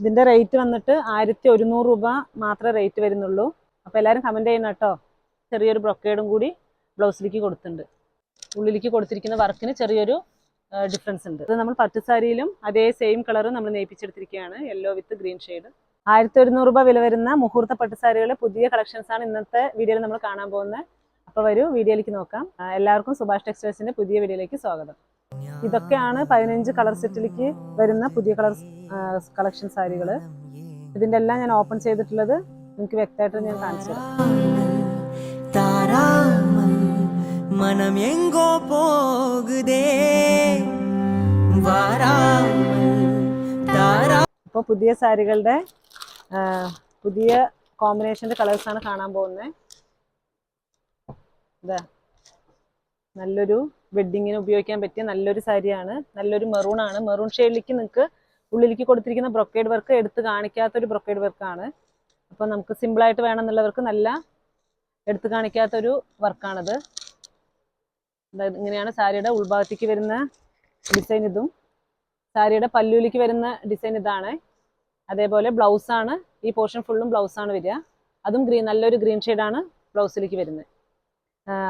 ഇതിന്റെ റേറ്റ് വന്നിട്ട് ആയിരത്തി ഒരുന്നൂറ് രൂപ മാത്രമേ റേറ്റ് വരുന്നുള്ളൂ. അപ്പോൾ എല്ലാവരും കമന്റ് ചെയ്യണം കേട്ടോ ചെറിയൊരു ബ്രൊക്കേഡും കൂടി ബ്ലൗസിലേക്ക് കൊടുത്തിട്ടുണ്ട്. ഉള്ളിലേക്ക് കൊടുത്തിരിക്കുന്ന വർക്കിന് ചെറിയൊരു ഡിഫറൻസ് ഉണ്ട്. അത് നമ്മൾ പട്ട് സാരിയിലും അതേ സെയിം കളർ നമ്മൾ നെയ്പ്പിച്ചെടുത്തിരിക്കുകയാണ്. യെല്ലോ വിത്ത് ഗ്രീൻ ഷെയ്ഡ് ആയിരത്തി ഒരുന്നൂറ് രൂപ വില വരുന്ന മുഹൂർത്ത പട്ട് സാരികളെ പുതിയ കളക്ഷൻസ് ആണ് ഇന്നത്തെ വീഡിയോയിൽ നമ്മൾ കാണാൻ പോകുന്നത്. അപ്പോൾ വരൂ വീഡിയോയിലേക്ക് നോക്കാം. എല്ലാവർക്കും സുഭാഷ് ടെക്സ്റ്റൈൽസിന്റെ പുതിയ വീഡിയോയിലേക്ക് സ്വാഗതം. ഇതൊക്കെയാണ് പതിനഞ്ച് കളർ സെറ്റിലേക്ക് വരുന്ന പുതിയ കളർ കളക്ഷൻ സാരികൾ ഇതിന്റെ എല്ലാം ഞാൻ ഓപ്പൺ ചെയ്തിട്ടുള്ളത് നിങ്ങൾക്ക് വ്യക്തമായിട്ട് ഞാൻ കാണിച്ചു മനം എങ്കോ പോകുതേ. പുതിയ സാരികളുടെ പുതിയ കോമ്പിനേഷന്റെ ആണ് കാണാൻ പോകുന്നത്. ഇതാ നല്ലൊരു വെഡ്ഡിങ്ങിന് ഉപയോഗിക്കാൻ പറ്റിയ നല്ലൊരു സാരിയാണ്. നല്ലൊരു മെറൂൺ ആണ്. മെറൂൺ ഷെയ്ഡിലേക്ക് നിങ്ങൾക്ക് ഉള്ളിലേക്ക് കൊടുത്തിരിക്കുന്ന ബ്രൊക്കേഡ് വർക്ക് എടുത്ത് കാണിക്കാത്തൊരു ബ്രൊക്കേഡ് വർക്കാണ് അപ്പോൾ നമുക്ക് സിമ്പിളായിട്ട് വേണമെന്നുള്ളവർക്ക് നല്ല എടുത്ത് കാണിക്കാത്തൊരു വർക്കാണത് ഇങ്ങനെയാണ് സാരിയുടെ ഉൾഭാഗത്തേക്ക് വരുന്ന ഡിസൈൻ ഇതും. സാരിയുടെ പല്ലുവിലേക്ക് വരുന്ന ഡിസൈൻ ഇതാണ്. അതേപോലെ ബ്ലൗസ് ആണ്. ഈ പോർഷൻ ഫുള്ളും ബ്ലൗസ് ആണ് വരിക. അതും ഗ്രീൻ നല്ലൊരു ഗ്രീൻ ഷെയ്ഡാണ് ബ്ലൗസിലേക്ക് വരുന്നത്.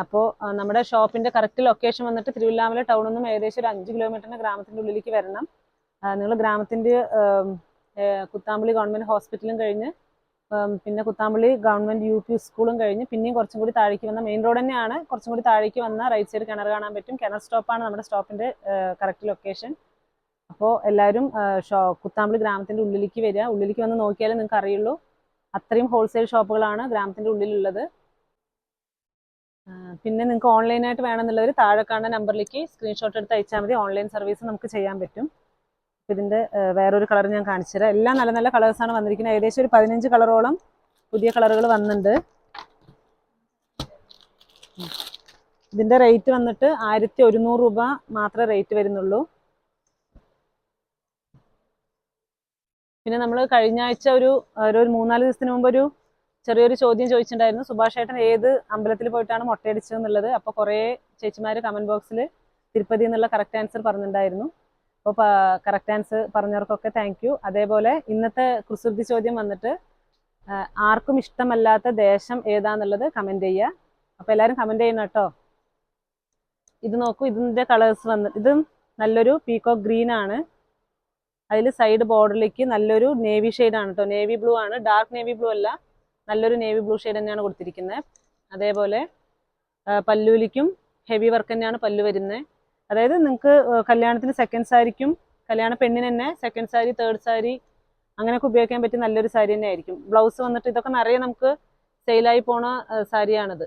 അപ്പോൾ നമ്മുടെ ഷോപ്പിന്റെ കറക്റ്റ് ലൊക്കേഷൻ വന്നിട്ട് തിരുവല്ലാമല ടൗണിൽ നിന്നും ഏകദേശം ഒരു അഞ്ച് കിലോമീറ്ററിന് ഗ്രാമത്തിന്റെ ഉള്ളിലേക്ക് വരണം. നിങ്ങൾ ഗ്രാമത്തിന്റെ കുത്താമ്പള്ളി ഗവൺമെന്റ് ഹോസ്പിറ്റലും കഴിഞ്ഞ് പിന്നെ കുത്താമ്പള്ളി ഗവൺമെന്റ് യു പി സ്കൂളും കഴിഞ്ഞ് പിന്നെയും കുറച്ചും കൂടി താഴേക്ക് വന്ന മെയിൻ റോഡ് തന്നെയാണ്. കുറച്ചും കൂടി താഴേക്ക് വന്ന റൈറ്റ് സൈഡ് കിണർ കാണാൻ പറ്റും. കിണർ സ്റ്റോപ്പാണ് നമ്മുടെ സ്റ്റോപ്പിന്റെ കറക്റ്റ് ലൊക്കേഷൻ. അപ്പോൾ എല്ലാവരും ഷോ കുത്താമ്പളി ഗ്രാമത്തിന്റെ ഉള്ളിലേക്ക് വരിക. ഉള്ളിലേക്ക് വന്ന് നോക്കിയാലേ നിങ്ങൾക്ക് അറിയുള്ളൂ. അത്രയും ഹോൾസെയിൽ ഷോപ്പുകളാണ് ഗ്രാമത്തിന്റെ ഉള്ളിലുള്ളത്. പിന്നെ നിങ്ങൾക്ക് ഓൺലൈനായിട്ട് വേണമെന്നുള്ളവർ താഴെ കാണുന്ന നമ്പറിലേക്ക് സ്ക്രീൻഷോട്ട് എടുത്ത് അയച്ചാൽ മതി. ഓൺലൈൻ സർവീസ് നമുക്ക് ചെയ്യാൻ പറ്റും. ഇതിന്റെ വേറൊരു കളർ ഞാൻ കാണിച്ചുതരാം എല്ലാം നല്ല നല്ല കളേഴ്സാണ് വന്നിരിക്കുന്നത്. ഏകദേശം ഒരു പതിനഞ്ച് കളറോളം പുതിയ കളറുകൾ വന്നിട്ടുണ്ട്. ഇതിന്റെ റേറ്റ് വന്നിട്ട് ആയിരത്തി ഒരുന്നൂറ് രൂപ മാത്രമേ റേറ്റ് വരുന്നുള്ളൂ. പിന്നെ നമ്മൾ കഴിഞ്ഞ ആഴ്ച ഒരു ഒരു മൂന്നാൽ ദിവസത്തിന് മുമ്പ് ഒരു ചെറിയൊരു ചോദ്യം ചോദിച്ചിട്ടുണ്ടായിരുന്നു. സുഭാഷ് ഏട്ടൻ ഏത് അമ്പലത്തിൽ പോയിട്ടാണ് മുട്ടയടിച്ചത് എന്നുള്ളത് അപ്പോൾ കുറേ ചേച്ചിമാർ കമന്റ് ബോക്സിൽ തിരുപ്പതി എന്നുള്ള കറക്റ്റ് ആൻസർ പറഞ്ഞിട്ടുണ്ടായിരുന്നു. അപ്പോൾ കറക്റ്റ് ആൻസർ പറഞ്ഞവർക്കൊക്കെ താങ്ക് യു അതേപോലെ ഇന്നത്തെ കുസൃതി ചോദ്യം വന്നിട്ട് ആർക്കും ഇഷ്ടമല്ലാത്ത ദേശം ഏതാന്നുള്ളത് കമന്റ് ചെയ്യുക. അപ്പോൾ എല്ലാവരും കമന്റ് ചെയ്യണം കേട്ടോ. ഇത് നോക്കൂ ഇതിന്റെ കളേഴ്സ് വന്ന് ഇതും നല്ലൊരു പീക്കോ ഗ്രീൻ ആണ്. അതിൽ സൈഡ് ബോർഡറിലേക്ക് നല്ലൊരു നേവി ആണ് കേട്ടോ നേവി ബ്ലൂ ആണ്. ഡാർക്ക് നേവി ബ്ലൂ അല്ല. നല്ലൊരു നേവി ബ്ലൂ ഷെയ്ഡ് തന്നെയാണ് കൊടുത്തിരിക്കുന്നത് അതേപോലെ പല്ലുവിലിക്കും ഹെവി വർക്ക് തന്നെയാണ് പല്ലു വരുന്നത് അതായത് നിങ്ങൾക്ക് കല്യാണത്തിന് സെക്കൻഡ് സാരിക്കും കല്യാണ പെണ്ണിന് തന്നെ സെക്കൻഡ് സാരി തേർഡ് സാരി അങ്ങനെയൊക്കെ ഉപയോഗിക്കാൻ പറ്റിയ നല്ലൊരു സാരി തന്നെ ആയിരിക്കും. ബ്ലൗസ് വന്നിട്ട് ഇതൊക്കെ നിറയെ നമുക്ക് സെയിലായി പോണ സാരിയാണിത്.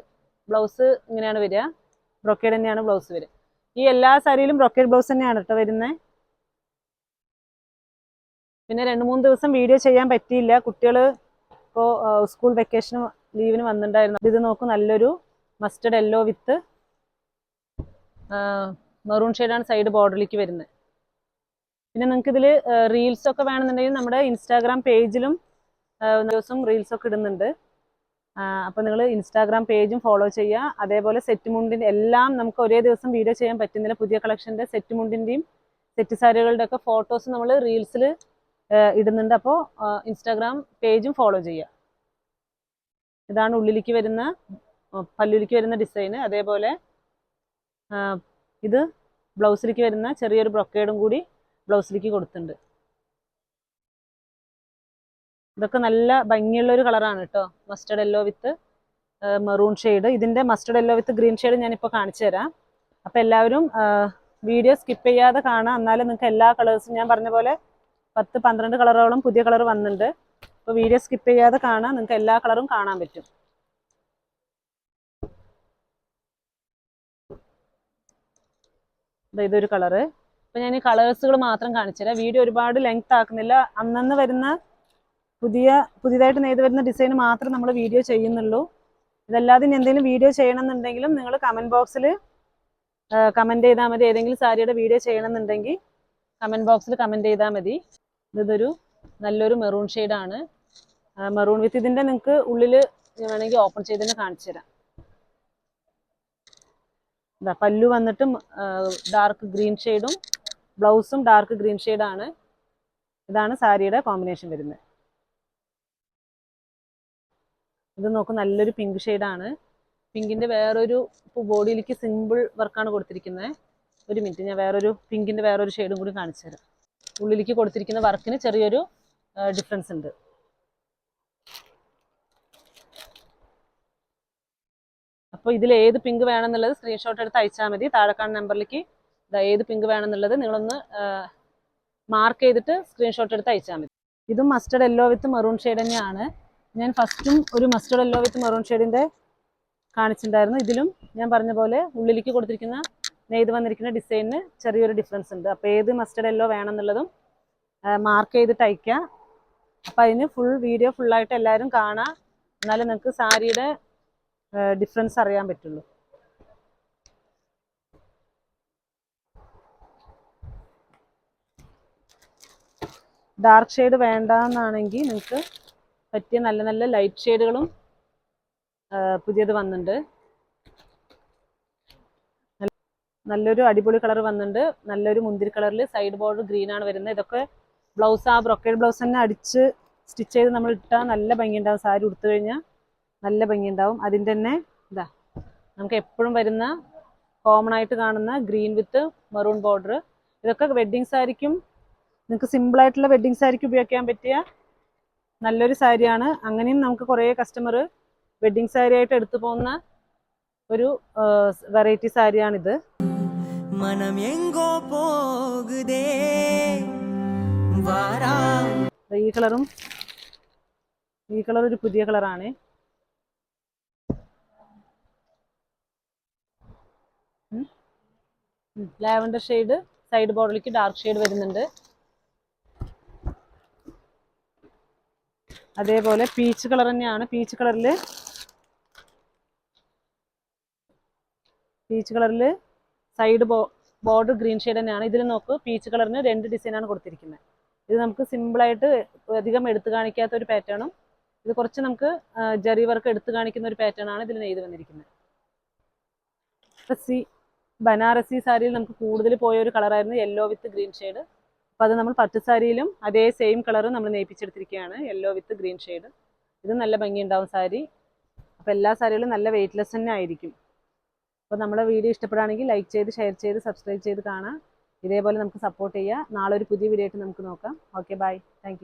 ബ്ലൗസ് ഇങ്ങനെയാണ് വരിക ബ്രൊക്കേഡ് തന്നെയാണ് ബ്ലൗസ് വരിക ഈ എല്ലാ സാരിയിലും ബ്രൊക്കേഡ് ബ്ലൗസ് തന്നെയാണ് കേട്ടോ വരുന്നത് പിന്നെ രണ്ട് മൂന്ന് ദിവസം വീഡിയോ ചെയ്യാൻ പറ്റിയില്ല. കുട്ടികൾ ഇപ്പോൾ സ്കൂൾ വെക്കേഷൻ ലീവിന് വന്നിട്ടുണ്ടായിരുന്നു. ഇത് നോക്കൂ നല്ലൊരു മസ്റ്റർഡ് യെല്ലോ വിത്ത് മെറൂൺ ഷെയ്ഡാണ് സൈഡ് ബോർഡറിലേക്ക് വരുന്നത്. പിന്നെ നിങ്ങൾക്ക് ഇതിൽ റീൽസ് ഒക്കെ വേണമെന്നുണ്ടെങ്കിൽ നമ്മുടെ ഇൻസ്റ്റാഗ്രാം പേജിലും ദിവസം റീൽസ് ഒക്കെ ഇടുന്നുണ്ട്. അപ്പോൾ നിങ്ങൾ ഇൻസ്റ്റാഗ്രാം പേജും ഫോളോ ചെയ്യുക. അതേപോലെ സെറ്റ് മുണ്ടിന്റെ എല്ലാം നമുക്ക് ഒരേ ദിവസം വീഡിയോ ചെയ്യാൻ പറ്റുന്നില്ല. പുതിയ കളക്ഷന്റെ സെറ്റ് മുണ്ടിന്റെയും സെറ്റ് സാരികളുടെ ഒക്കെ ഫോട്ടോസ് നമ്മൾ റീൽസിൽ ഇടുന്നുണ്ട്. അപ്പോൾ ഇൻസ്റ്റാഗ്രാം പേജും ഫോളോ ചെയ്യുക. ഇതാണ് ഉള്ളിലേക്ക് വരുന്ന പല്ലുലിക്ക് വരുന്ന ഡിസൈൻ അതേപോലെ ഇത് ബ്ലൗസിലേക്ക് വരുന്ന ചെറിയൊരു ബ്രൊക്കേഡും കൂടി ബ്ലൗസിലേക്ക് കൊടുത്തിട്ടുണ്ട്. ഇതൊക്കെ നല്ല ഭംഗിയുള്ള ഒരു കളറാണ് കേട്ടോ mustard yellow with maroon shade ഇതിന്റെ mustard yellow with green shade ഞാനിപ്പോൾ കാണിച്ചു തരാം. അപ്പോൾ എല്ലാവരും വീഡിയോ സ്കിപ്പ് ചെയ്യാതെ കാണാം എന്നാലും നിങ്ങൾക്ക് എല്ലാ കളേഴ്സും ഞാൻ പറഞ്ഞ പോലെ പത്ത് പന്ത്രണ്ട് കളറോളം പുതിയ കളർ വന്നിട്ടുണ്ട് അപ്പോൾ വീഡിയോ സ്കിപ്പ് ചെയ്യാതെ കാണാം. നിങ്ങൾക്ക് എല്ലാ കളറും കാണാൻ പറ്റും. ഇതൊരു കളറ്. അപ്പം ഞാൻ ഈ കളേഴ്സുകൾ മാത്രം കാണിച്ചുതരാം വീഡിയോ ഒരുപാട് ലെങ്ത് ആക്കുന്നില്ല. അന്നന്ന് വരുന്ന പുതിയ പുതിയതായിട്ട് നെയ്ത് വരുന്ന ഡിസൈൻ മാത്രം നമ്മൾ വീഡിയോ ചെയ്യുന്നുള്ളൂ. ഇതല്ലാതെ ഇനി എന്തെങ്കിലും വീഡിയോ ചെയ്യണമെന്നുണ്ടെങ്കിലും നിങ്ങൾ കമന്റ് ബോക്സിൽ കമന്റ് ചെയ്താൽ മതി. ഏതെങ്കിലും സാരിയുടെ വീഡിയോ ചെയ്യണമെന്നുണ്ടെങ്കിൽ കമന്റ് ബോക്സിൽ കമന്റ് ചെയ്താൽ മതി. ഇതൊരു നല്ലൊരു മെറൂൺ ആണ് മെറൂൺ വിത്ത് ഇതിന്റെ നിങ്ങൾക്ക് ഉള്ളിൽ വേണമെങ്കിൽ ഓപ്പൺ ചെയ്ത് തന്നെ കാണിച്ചു തരാം. ഇതാ പല്ലു വന്നിട്ട് ഡാർക്ക് ഗ്രീൻ ഷെയ്ഡും ബ്ലൗസും ഡാർക്ക് ഗ്രീൻ ആണ് ഇതാണ് സാരിയുടെ കോമ്പിനേഷൻ വരുന്നത്. ഇത് നോക്ക് നല്ലൊരു പിങ്ക് ഷെയ്ഡാണ്. പിങ്കിന്റെ വേറൊരു ബോഡിയിലേക്ക് സിമ്പിൾ വർക്കാണ് കൊടുത്തിരിക്കുന്നത്. ഒരു മിനിറ്റ് ഞാൻ വേറൊരു പിങ്കിന്റെ വേറൊരു ഷെയ്ഡും കൂടി കാണിച്ചു തരാം. ഉള്ളിലേക്ക് കൊടുത്തിരിക്കുന്ന വർക്കിന് ചെറിയൊരു ഡിഫറൻസ് ഉണ്ട്. അപ്പോൾ ഇതിൽ ഏത് പിങ്ക് വേണമെന്നുള്ളത് സ്ക്രീൻഷോട്ട് എടുത്ത് അയച്ചാൽ മതി. താഴെ കാണുന്ന നമ്പറിലേക്ക് ഏത് പിങ്ക് വേണമെന്നുള്ളത് നിങ്ങളൊന്ന് മാർക്ക് ചെയ്തിട്ട് സ്ക്രീൻഷോട്ട് എടുത്ത് അയച്ചാൽ മതി. ഇതും mustard yellow with maroon shade തന്നെയാണ്. ഞാൻ ഫസ്റ്റും ഒരു മസ്റ്റർഡ് യെല്ലോ വിത്ത് മെറൂൺ ഷെയ്ഡിന്റെ കാണിച്ചിട്ടുണ്ടായിരുന്നു. ഇതിലും ഞാൻ പറഞ്ഞ പോലെ ഉള്ളിലേക്ക് കൊടുത്തിരിക്കുന്ന നെയ്ത് വന്നിരിക്കുന്ന ഡിസൈനിന് ചെറിയൊരു ഡിഫറൻസ് ഉണ്ട്. അപ്പോൾ ഏത് മസ്റ്റർഡ് എല്ലോ വേണമെന്നുള്ളതും മാർക്ക് ചെയ്തിട്ട് അയക്കുക അപ്പോൾ അതിന് ഫുൾ വീഡിയോ ഫുള്ളായിട്ട് എല്ലാവരും കാണാം. എന്നാലും നിങ്ങൾക്ക് സാരിയുടെ ഡിഫറൻസ് അറിയാൻ പറ്റുള്ളൂ. ഡാർക്ക് ഷെയ്ഡ് വേണ്ടെന്നാണെങ്കിൽ നിങ്ങൾക്ക് പറ്റിയ നല്ല നല്ല ലൈറ്റ് ഷെയ്ഡുകളും പുതിയത് വന്നിട്ടുണ്ട് നല്ല- നല്ലൊരു അടിപൊളി കളർ വന്നിട്ടുണ്ട്. നല്ലൊരു മുന്തിരി കളറിൽ സൈഡ് ബോർഡർ ഗ്രീൻ ആണ് വരുന്നത്. ഇതൊക്കെ ബ്ലൗസ് ആ ബ്രൊക്കേഡ് ബ്ലൗസ് തന്നെ അടിച്ച് സ്റ്റിച്ച് ചെയ്ത് നമ്മൾ ഇട്ടാൽ നല്ല ഭംഗിയുണ്ടാവും. സാരി ഉടുത്തു കഴിഞ്ഞാൽ നല്ല ഭംഗിയുണ്ടാവും. അതിന്റെ തന്നെ ഇതാ നമുക്ക് എപ്പോഴും വരുന്ന കോമൺ ആയിട്ട് കാണുന്ന ഗ്രീൻ വിത്ത് മെറൂൺ ബോർഡർ ഇതൊക്കെ വെഡ്ഡിങ് സാരിക്കും നിങ്ങൾക്ക് സിമ്പിൾ ആയിട്ടുള്ള വെഡ്ഡിങ് സാരിക്ക് ഉപയോഗിക്കാൻ പറ്റിയ നല്ലൊരു സാരിയാണ്. അങ്ങനെയും നമുക്ക് കുറേ കസ്റ്റമർ വെഡ്ഡിങ് സാരി ആയിട്ട് എടുത്തു പോകുന്ന ഒരു വെറൈറ്റി സാരിയാണിത്. മനം എങ്കോ പോകുതേ ഈ കളറും ഈ കളർ ഒരു പുതിയ കളറാണ്. ലാവൻഡർ ഷെയ്ഡ് സൈഡ് ബോർഡിലേക്ക് ഡാർക്ക് ഷെയ്ഡ് വരുന്നുണ്ട്. അതേപോലെ പീച്ച് കളർ തന്നെയാണ്. പീച്ച് കളറിൽ പീച്ച് കളറിൽ സൈഡ് ബോർഡർ ഗ്രീൻ ഷെയ്ഡ് തന്നെയാണ്. ഇതിൽ നോക്ക് പീച്ച് കളറിന് രണ്ട് ഡിസൈനാണ് കൊടുത്തിരിക്കുന്നത് ഇത് നമുക്ക് സിമ്പിളായിട്ട് അധികം എടുത്തു കാണിക്കാത്ത ഒരു പാറ്റേണും ഇത് കുറച്ച് നമുക്ക് ജെറി വർക്ക് എടുത്തു കാണിക്കുന്ന ഒരു പാറ്റേൺ ആണ് ഇതിൽ നെയ്ത് വന്നിരിക്കുന്നത് സി ബനാറസി സാരിയിൽ നമുക്ക് കൂടുതൽ പോയ ഒരു കളറായിരുന്നു യെല്ലോ വിത്ത് ഗ്രീൻ ഷെയ്ഡ് അപ്പോൾ അത് നമ്മൾ പട്ട് സാരിയിലും അതേ സെയിം കളർ നമ്മൾ നെയ്പ്പിച്ചെടുത്തിരിക്കുകയാണ് യെല്ലോ വിത്ത് ഗ്രീൻ ഷെയ്ഡ് ഇത് നല്ല ഭംഗിയുണ്ടാവും സാരി. അപ്പോൾ എല്ലാ സാരികളും നല്ല വെയിറ്റ്ലെസ് തന്നെ ആയിരിക്കും. അപ്പോൾ നമ്മുടെ വീഡിയോ ഇഷ്ടപ്പെടുകയാണെങ്കിൽ ലൈക്ക് ചെയ്ത് ഷെയർ ചെയ്ത് സബ്സ്ക്രൈബ് ചെയ്ത് കാണാം. ഇതേപോലെ നമുക്ക് സപ്പോർട്ട് ചെയ്യുക നാളെ ഒരു പുതിയ വീഡിയോ ആയിട്ട് നമുക്ക് നോക്കാം. Okay bye thank